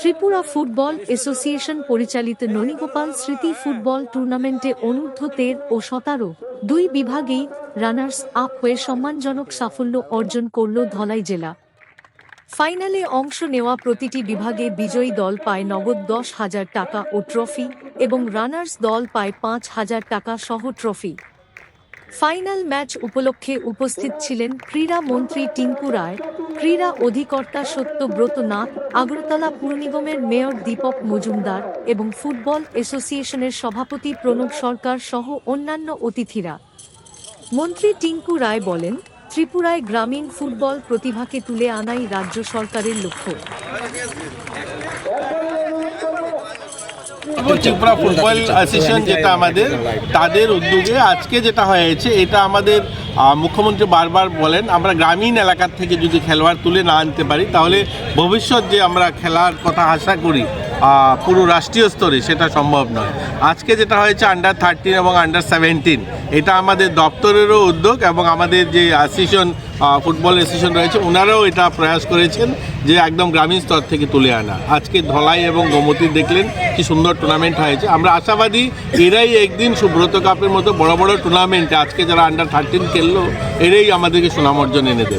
Tripura football association পরিচালিত ননীগোপাল স্মৃতি football টুর্নামেন্টে অনূর্ধ্ব তের ও সতেরো দুই বিভাগেই রানার্স আপ হয়ে সম্মানজনক সাফল্য অর্জন করল ধলাই জেলা। ফাইনালে অংশ নেওয়া প্রতিটি বিভাগে বিজয়ী দল পায় নগদ দশ হাজার টাকা ও ট্রফি এবং রানার্স দল পায় পাঁচ হাজার টাকা সহ ট্রফি। ফাইনাল ম্যাচ উপলক্ষে উপস্থিত ছিলেন ক্রীড়া মন্ত্রী টিঙ্কু রায়, ক্রীড়া অধিকর্তা সত্যব্রত নাথ আগরতলা পুর নিগমের মেয়র দীপক মজুমদার এবং ফুটবল অ্যাসোসিয়েশনের সভাপতি প্রণব সরকার সহ অন্যান্য অতিথিরা। মন্ত্রী টিঙ্কু রায় বলেন, ত্রিপুরায় গ্রামীণ ফুটবল প্রতিভাকে তুলে আনাই রাজ্য সরকারের লক্ষ্য। ত্রিপুরা ফুটবল অ্যাসোসিয়েশন যেটা আমাদের, তাদের উদ্যোগে আজকে যেটা হয়েছে, এটা আমাদের মুখ্যমন্ত্রী বারবার বলেন, আমরা গ্রামীণ এলাকার থেকে যদি খেলোয়াড় তুলে না আনতে পারি, তাহলে ভবিষ্যৎ যে আমরা খেলার কথা আশা করি পুরো রাষ্ট্রীয় স্তরে সেটা সম্ভব নয়। আজকে যেটা হয়েছে আন্ডার থার্টিন এবং আন্ডার সেভেন্টিন এটা আমাদের দপ্তরেরও উদ্যোগ এবং আমাদের যে অ্যাসোসিয়েশন ফুটবল অ্যাসোসিয়েশন রয়েছে, ওনারাও এটা প্রয়াস করেছেন যে একদম গ্রামীণ স্তর থেকে তুলে আনা। আজকে ধলাই এবং গোমতী দেখলেন কি সুন্দর টুর্নামেন্ট হয়েছে। আমরা আশাবাদী, এরাই একদিন সুব্রত কাপের মতো বড় বড় টুর্নামেন্টে আজকে যারা আন্ডার থার্টিন খেললো, এরাই আমাদেরকে সুনাম অর্জন এনে দেবে।